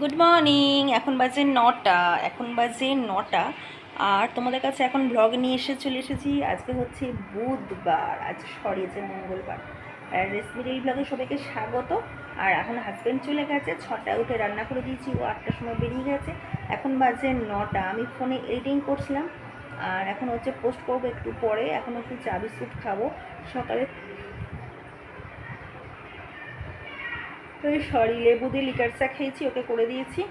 Good morning এখন বাজে নটা। এখন বাজে নটা। আর তোমাদের কাছে এখন ব্লগ নিয়ে এসে চলে এসেছি। আজকে হচ্ছে বুধবার। আজ সরি আছে মঙ্গলবার। আর রেসিপি ব্লগে সবাইকে স্বাগত। আর এখন হাজব্যান্ড চলে গেছে। ছটায় উঠে রান্না করে দিয়েছি। ও আটটার সময় বেরিয়ে গেছে। এখন বাজে নটা। আমি ফোনে এডিটিং করছিলাম। আর এখন হচ্ছে পোস্ট করব একটু পরে। এখন একটু চা বিস্কুট খাব। সকালে সরি, লেবু দিয়ে লিকার চা খেয়েছি, ওকে করে দিয়েছি।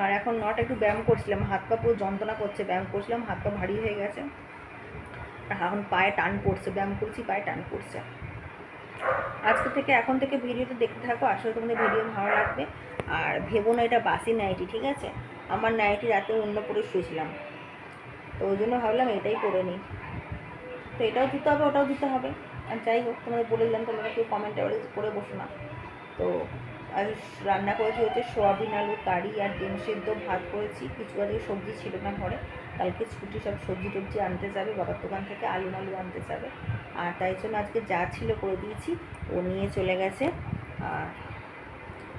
আর এখন নটা একটু ব্যায়াম করছিলাম, হাত পা পুরো যন্ত্রণা করছে, ব্যায়াম করছিলাম, হাত পা ভারী হয়ে গেছে। এখন পায়ে টান পড়ছে, ব্যায়াম করছি, পায়ে টান পড়ছে। আজকে থেকে, এখন থেকে ভিডিওটা দেখতে থাকো, আসলে তোমাদের ভিডিও ভালো লাগবে। আর ভেবো না, এটা বাসি নাইটি, ঠিক আছে? আমার নাইটি রাতে অন্য পরে শুয়েছিলাম। তো ওই জন্য ভাবলাম এটাই করে নিই। তো এটাও দিতে হবে, ওটাও দিতে হবে। আর যাই হোক, তোমাদের বলে দিলাম, তোমরা কেউ কমেন্টে করে বসো না। তো আজ রান্না করেছি হচ্ছে সোয়াবিন আলু, কারি আর ডিম সেদ্ধ, ভাত করেছি। কিছু আজকে সবজি ছিল না ঘরে। কালকে ছুটি, সব সবজি টবজি আনতে যাবে, বাবার দোকান থেকে আলু মালু আনতে যাবে। আর তাই জন্য আজকে যা ছিল করে দিয়েছি, ও নিয়ে চলে গেছে। আর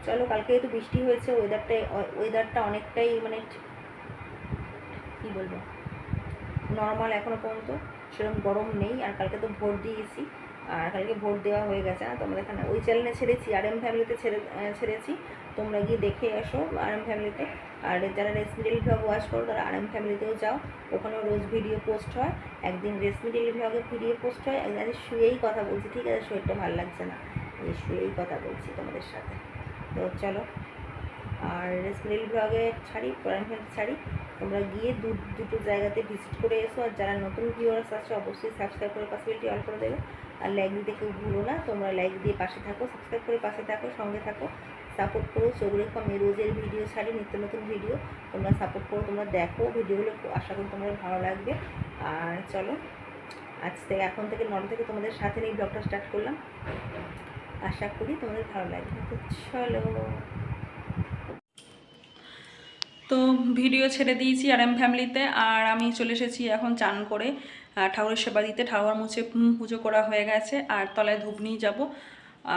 চলো, কালকে একটু বৃষ্টি হয়েছে ওয়েদারটাই ওয়েদারটা অনেকটাই মানে কী বলব? নর্মাল এখনও পর্যন্ত। সেরকম গরম নেই। আর কালকে তো ভোট দিয়েছি। আর কালকে ভোট দেওয়া হয়ে গেছে না তোমরা এখানে ওই চ্যানেলে ছেড়েছি আর এম ফ্যামিলিতে ছেড়ে ছেড়েছি। তোমরা গিয়ে দেখে এসো আর এম ফ্যামিলিতে আর যারা রেসমি ডেলি ভ্লগ ওয়াচ করো, তারা আর এম ফ্যামিলিতেও যাও। ওখানেও রোজ ভিডিও পোস্ট হয়। একদিন রেসমি ডেলি ভ্লগে ভিডিও পোস্ট হয়। একদিন আজ শুয়েই কথা বলছি, ঠিক আছে? শরীরটা ভালো লাগছে না। এই শুয়েই কথা বলছি তোমাদের সাথে। তো চলো, আর রেসমি ডেলি ভ্লগে ছাড়ি ফ্যামিলি ছাড়ি। তোমরা গিয়ে দু, দুটো জায়গাতে ভিজিট করে এসো আর যারা নতুন ভিউয়ার্স আছে অবশ্যই সাবস্ক্রাইব করে পসিবিলিটি অল করে দেবে। আর লাইক দিতে কেউ ভুলো না, তোমরা লাইক দিয়ে পাশে থাকো সাবস্ক্রাইব করে পাশে থাকো, সঙ্গে থাকো সাপোর্ট করো। চোখ রেখো আমি রোজের ভিডিও ছাড়ি, নিত্য নতুন ভিডিও তোমরা সাপোর্ট করো, তোমরা দেখো ভিডিওগুলো আশা করি তোমাদের ভালো লাগবে। আর চলো, আজ থেকে, এখন থেকে, নটা থেকে তোমাদের সাথে নিয়ে ব্লগটা স্টার্ট করলাম। আশা করি তোমাদের ভালো লাগবে। চলো। তো ভিডিও ছেড়ে দিয়েছি আর এম ফ্যামিলিতে, আর আমি চলে এসেছি এখন চান করে। ঠাকুরের সেবা দিতে, ঠাকুর মুছে পুজো করা হয়ে গেছে, আর তলায় ধূপ নিয়ে যাব।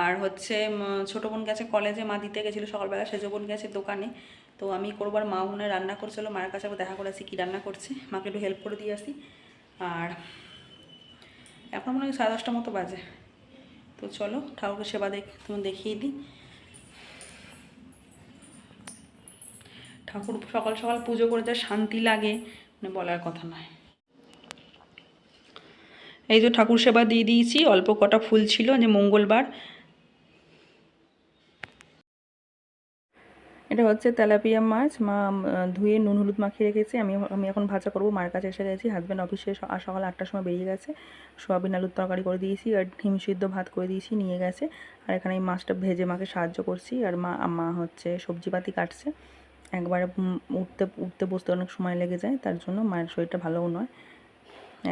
আর হচ্ছে ছোটো বোন গেছে কলেজে, মা দিতে গেছিল সকালবেলা, সেজো বোন গেছে দোকানে। তো আমি করবার মা বোনে রান্না করছিল মায়ের কাছে দেখা করে আসি কী রান্না করছে। মাকে একটু হেল্প করে দিয়ে আসি। আর এখন মনে হয় সাড়ে দশটার মতো বাজে। তো চলো ঠাকুরকে সেবা দেখ তুমি দেখিয়ে দিই। ঠাকুর সকাল সকাল পুজো করে যা শান্তি লাগে মানে বলার কথা নয়। এই যে ঠাকুর সেবা দিয়ে দিয়েছি, অল্প কটা ফুল ছিল, যে মঙ্গলবার। এটা হচ্ছে তেলাপিয়া মাছ, মা ধুয়ে নুন হলুদ মাখিয়ে রেখেছি। আমি আমি এখন ভাজা করব মার কাছে এসে গেছি হাজব্যান্ড অফিসে সকাল আটটার সময় বেরিয়ে গেছে। সোয়াবিন আলুর তরকারি করে দিয়েছি, আর ডিম সিদ্ধ ভাত করে দিয়েছি, নিয়ে গেছে। আর এখানে এই মাছটা ভেজে মাকে সাহায্য করছি, আর মা মা হচ্ছে সবজিপাতি কাটছে। একবারে উঠতে উঠতে বসতে অনেক সময় লেগে যায়, তার জন্য মায়ের শরীরটা ভালোও নয়।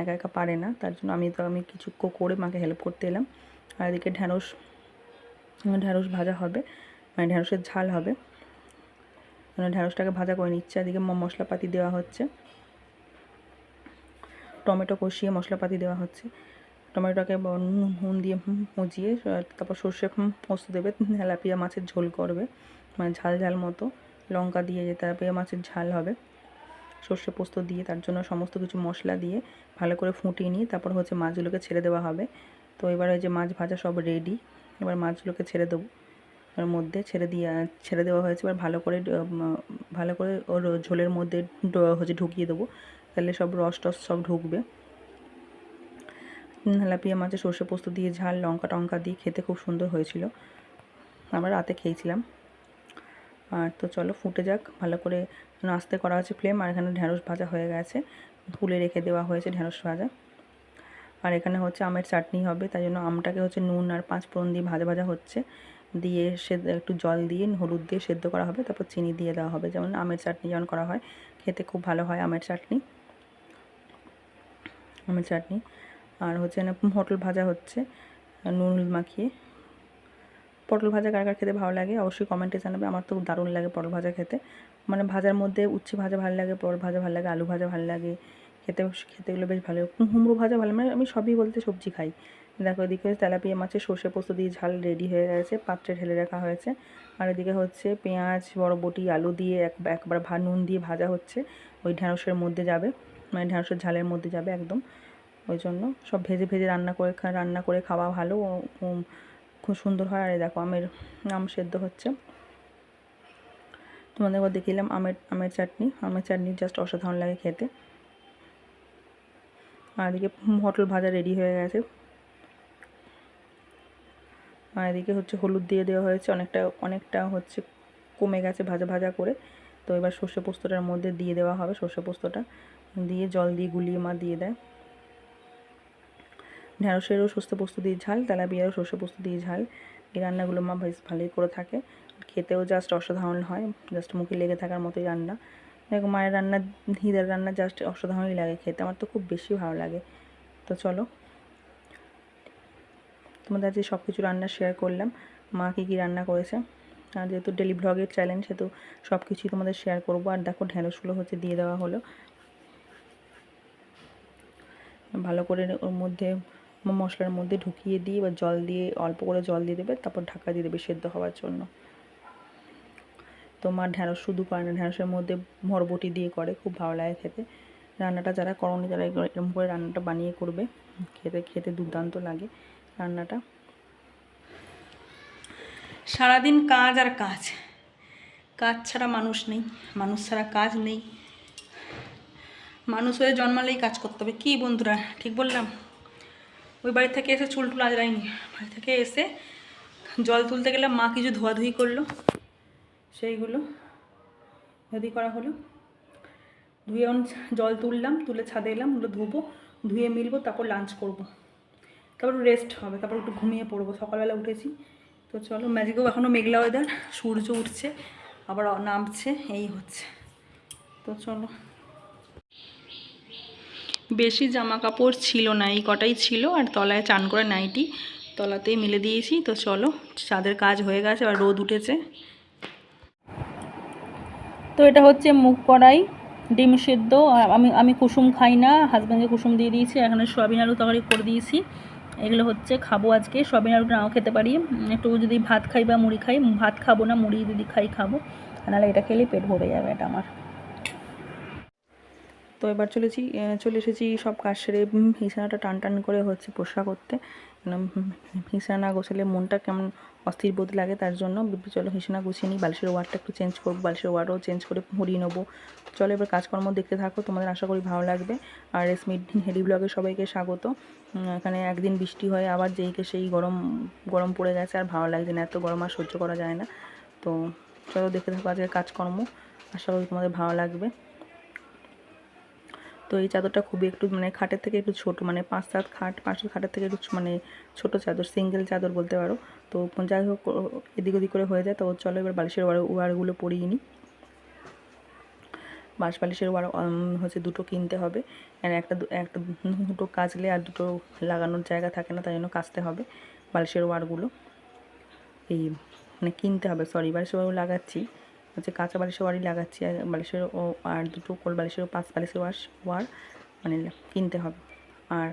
একা একা পারে না, তার জন্য আমি তো, আমি কিছু করে মাকে হেল্প করতে এলাম। আর এদিকে ঢ্যাঁড়স ঢ্যাঁড়স ভাজা হবে মানে ঢ্যাঁড়সের ঝাল হবে। মানে ঢ্যাঁড়সটাকে ভাজা করে নিচ্ছে, এদিকে মশলাপাতি দেওয়া হচ্ছে। টমেটো কষিয়ে মশলাপাতি দেওয়া হচ্ছে। টমেটোটাকে নুন দিয়ে মজিয়ে, তারপর সর্ষে পোস্ত দেবে, তেলাপিয়া মাছের ঝোল করবে। মানে ঝাল ঝাল মতো। লঙ্কা দিয়ে যে তেলাপিয়া মাছের ঝাল হবে। সর্ষে পোস্ত দিয়ে, তার জন্য সমস্ত কিছু মশলা দিয়ে ভালো করে ফুটিয়ে নিয়ে তারপর হচ্ছে মাছগুলোকে ছেড়ে দেওয়া হবে। তো এবার ওই যে মাছ ভাজা সব রেডি এবার মাছগুলোকে ছেড়ে দেবো। ওর মধ্যে ছেড়ে দিয়ে, ছেড়ে দেওয়া হয়েছে, এবার ভালো করে ভালো করে ওর ঝোলের মধ্যে হচ্ছে ঢুকিয়ে দেবো। তাহলে সব রস টস সব ঢুকবে। তেলাপিয়া মাছে সর্ষে পোস্ত দিয়ে ঝাল, লঙ্কা টঙ্কা দিয়ে খেতে খুব সুন্দর হয়েছিল। আমরা রাতে খেয়েছিলাম। আর তো চলো ফুটে যাক, ভালো করে আস্তে করা হচ্ছে ফ্লেম আর এখানে ঢ্যাঁড়স ভাজা হয়ে গেছে। তুলে রেখে দেওয়া হয়েছে ঢ্যাঁড়স ভাজা। আর এখানে হচ্ছে আমের চাটনি হবে, তাই জন্য আমটাকে হচ্ছে নুন আর পাঁচ ফোড়ন দিয়ে ভাজা ভাজা হচ্ছে। দিয়ে সে একটু জল দিয়ে, হলুদ দিয়ে সেদ্ধ করা হবে, তারপর চিনি দিয়ে দেওয়া হবে। যেমন আমের চাটনি যেমন করা হয়, খেতে খুব ভালো হয় আমের চাটনি। আমের চাটনি। আর হচ্ছে এখানে হোটেল ভাজা হচ্ছে, নুন হলুদ মাখিয়ে। পটল ভাজা কার কার খেতে ভালো লাগে অবশ্যই কমেন্টে জানাবে। আমার তো দারুণ লাগে পটল ভাজা খেতে। মানে ভাজার মধ্যে উচ্ছে ভাজা ভালো লাগে, পটল ভাজা ভালো লাগে, আলু ভাজা ভালো লাগে, খেতে খেতেগুলো বেশ ভালো কুমড়ো ভাজা ভালো মানে আমি সবই বলতে সবজি খাই। দেখো এদিকে তেলাপিয়া মাছের সর্ষে পোস্ত দিয়ে ঝাল রেডি হয়ে গেছে, পাত্রে ঢেলে রাখা হয়েছে। আর এদিকে হচ্ছে পেঁয়াজ বড়বটি আলু দিয়ে এক, একবার ভা, নুন দিয়ে ভাজা হচ্ছে। ওই ঢ্যাঁড়সের মধ্যে যাবে। মানে ঢ্যাঁড়সের ঝালের মধ্যে যাবে একদম। ওই জন্য সব ভেজে ভেজে রান্না করে রান্না করে খাওয়া ভালো। খুব সুন্দর হয়। আর দেখো আমের, আম সেদ্ধ হচ্ছে। তোমাদের একবার দেখিলাম আমের আমের চাটনি। আমের চাটনি জাস্ট অসাধারণ লাগে খেতে। আর এদিকে পটল ভাজা রেডি হয়ে গেছে। আর এদিকে হচ্ছে হলুদ দিয়ে দেওয়া হয়েছে। অনেকটা অনেকটা হচ্ছে কমে গেছে ভাজা ভাজা করে। তো এবার সর্ষে পোস্তটার মধ্যে দিয়ে দেওয়া হবে সর্ষে পোস্তটা। দিয়ে জল দিয়ে গুলিয়ে মা দিয়ে দেয়। ঢ্যাঁড়সেরও সর্ষে পোস্ত দিয়ে ঝাল, তেলাপিয়ারও সর্ষে পোস্ত দিয়ে ঝাল। এই রান্নাগুলো মা বেশ ভালোই করে থাকে। খেতেও জাস্ট অসাধারণ হয় জাস্ট মুখে লেগে থাকার মতোই রান্না। দেখো মায়ের রান্না, হিদের রান্না জাস্ট অসাধারণই লাগে খেতে, আমার তো খুব বেশি ভালো লাগে। তো চলো, তোমাদের আজকে সব কিছু রান্না শেয়ার করলাম। মা কী কী রান্না করেছে? আর যেহেতু ডেলি ব্লগের চ্যালেঞ্জ সেহেতু সব কিছুই তোমাদের শেয়ার করব। আর দেখো ঢ্যাঁড়সগুলো হচ্ছে দিয়ে দেওয়া হলো। ভালো করে ওর মধ্যে মশলার মধ্যে ঢুকিয়ে দিয়ে বা জল দিয়ে, অল্প করে জল দিয়ে দেবে, তারপর ঢাকা দিয়ে দেবে সেদ্ধ হওয়ার জন্য। তোমার ঢ্যাঁড়স, শুধু করে না, ঢ্যাঁড়সের মধ্যে ভরবটি দিয়ে করে, খুব ভালো লাগে খেতে। রান্নাটা যারা করনি যারা এরকম করে রান্নাটা বানিয়ে করবে। খেতে খেতে দুর্দান্ত লাগে রান্নাটা। সারাদিন কাজ আর কাজ। কাজ ছাড়া মানুষ নেই, মানুষ ছাড়া কাজ নেই। মানুষ হয়ে জন্মালেই কাজ করতে হবে। কী বন্ধুরা, ঠিক বললাম? ওই বাড়ি থেকে এসে চুল টুল আজরাইনি বাড়ি থেকে এসে জল তুলতে গেলে মা কিছু ধোয়াধুয়ি করল। সেইগুলো যদি করা হলো। ধুয়ে জল তুললাম, তুলে ছাদে এলাম, ওগুলো ধোবো, ধুয়ে মিলবো, তারপর লাঞ্চ করব। তারপর রেস্ট হবে, তারপর একটু ঘুমিয়ে পড়ব। সকালবেলা উঠেছি। তো চলো ম্যাজিকেও এখনও মেঘলা ওয়েদার সূর্য উঠছে, আবার নামছে, এই হচ্ছে। তো চলো। বেশি জামা কাপড় ছিল না, এই কটাই ছিল আর তলায় চান করে নাইটি তলাতেই মিলে দিয়েছি। তো চলো, চাঁদের কাজ হয়ে গেছে আর রোদ উঠেছে। তো এটা হচ্ছে মুগ কড়াই, ডিম সেদ্ধ, আমি আমি কুসুম খাই না হাজব্যান্ডকে কুসুম দিয়ে দিয়েছি, এখানে সয়াবিন আলু তরকারি করে দিয়েছি। এগুলো হচ্ছে খাব আজকে, সয়াবিন আলুটা নাও খেতে পারি। একটু যদি ভাত খাই বা মুড়ি খাই, ভাত খাব না, মুড়ি যদি খাই খাব নাহলে এটা খেলে পেট ভরে যাবে এটা আমার। তো এবার চলেছি চলে এসেছি সব কাজ সেরে। বিছানাটা টান টান করে হচ্ছে পোষা করতে। বিছানা গোছালে মনটা কেমন অস্থির বোধ লাগে তার জন্য। চলো বিছানা গুছিয়ে নিই, বালিশের ওয়ারটা একটু চেঞ্জ করব, বালিশের ওয়ারও চেঞ্জ করে মুড়িয়ে নেব। চলো এবার কাজকর্ম দেখতে থাকো, তোমাদের আশা করি ভালো লাগবে। আর স্মিট হেডি ব্লগে সবাইকে স্বাগত। এখানে একদিন বৃষ্টি হয়, আবার যেইকে সেই গরম গরম পড়ে গেছে আর ভালো লাগছে না, এত গরম আর সহ্য করা যায় না। তো চলো দেখতে থাকো আজকের কাজকর্ম। আশা করি তোমাদের ভালো লাগবে। তো এই চাদরটা খুবই একটু মানে খাটের থেকে একটু ছোট মানে পাঁচ সাত খাট, পাঁচ সাত খাটের থেকে একটু মানে ছোট চাদর সিঙ্গেল চাদর বলতে পারো। তো যাই হোক এদিক ওদিক করে হয়ে যায়। তো চলো এবার বালিশের ওয়ার ওয়ারগুলো পরিয়ে নিই। বাঁশ বালিশের ওয়ার হচ্ছে দুটো কিনতে হবে। আর একটা একটা দুটো কাচলে আর দুটো লাগানোর জায়গা থাকে না, তাই জন্য কাচতে হবে বালিশের ওয়ারগুলো। এই মানে কিনতে হবে সরি বালিশের ওয়ারও লাগাচ্ছি। হচ্ছে কাঁচা বালিশের ওয়ারই লাগাচ্ছি, আর বালিশের ও, আর দুটো কোল বালিশের পাঁচ বালিশের ওয়াশ, ওয়ার মানে কিনতে হবে। আর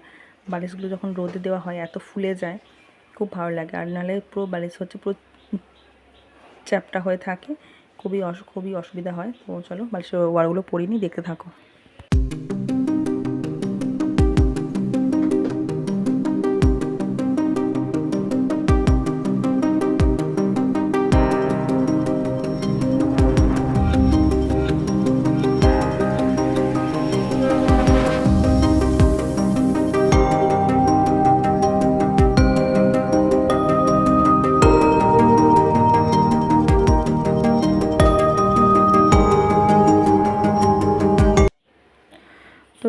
বালিশগুলো যখন রোদে দেওয়া হয়, এত ফুলে যায়, খুব ভালো লাগে। আর নাহলে পুরো বালিশ হচ্ছে পুরো চ্যাপটা হয়ে থাকে, খুবই অস, খুবই অসুবিধা হয়। তো চলো বালিশের ওয়ারগুলো পরিনি দেখতে থাকো।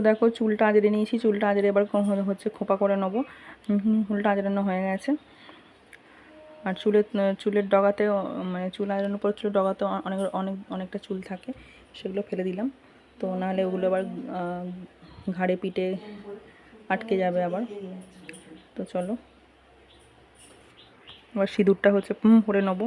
দেখো চুলটা আজরে নিয়েছি, চুলটা আজরে এবার হচ্ছে খোপা করে নেব। চুলটা আজরানো হয়ে গেছে। আর চুলের চুলের ডগাতেও মানে চুল আজরানোর পর চুলের ডগাতেও অনেক অনেক, অনেকটা চুল থাকে, সেগুলো ফেলে দিলাম। তো নাহলে ওগুলো আবার ঘাড়ে পিঠে আটকে যাবে আবার। তো চলো, এবার সিঁদুরটা হচ্ছে, হুম করে নেব।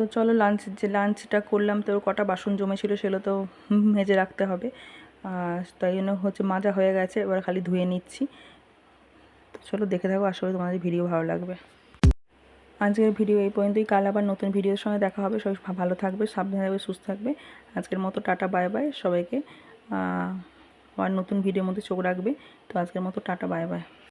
তো চলো লাঞ্চ যে লাঞ্চটা করলাম তো কটা বাসন জমেছিল সেগুলো তো মেজে রাখতে হবে। তাই জন্য হচ্ছে মাজা হয়ে গেছে, এবার খালি ধুয়ে নিচ্ছি। তো চলো দেখে থাকো, আশা করি তোমাদের ভিডিও ভালো লাগবে। আজকের ভিডিও এই পর্যন্তই, কাল আবার নতুন ভিডিওর সঙ্গে দেখা হবে। সবাই ভালো থাকবে, সাবধানে থাকবে, সুস্থ থাকবে। আজকের মতো টাটা বাই বাই সবাইকে আবার নতুন ভিডিওর মধ্যে চোখ রাখবে। তো আজকের মতো টাটা বাই বাই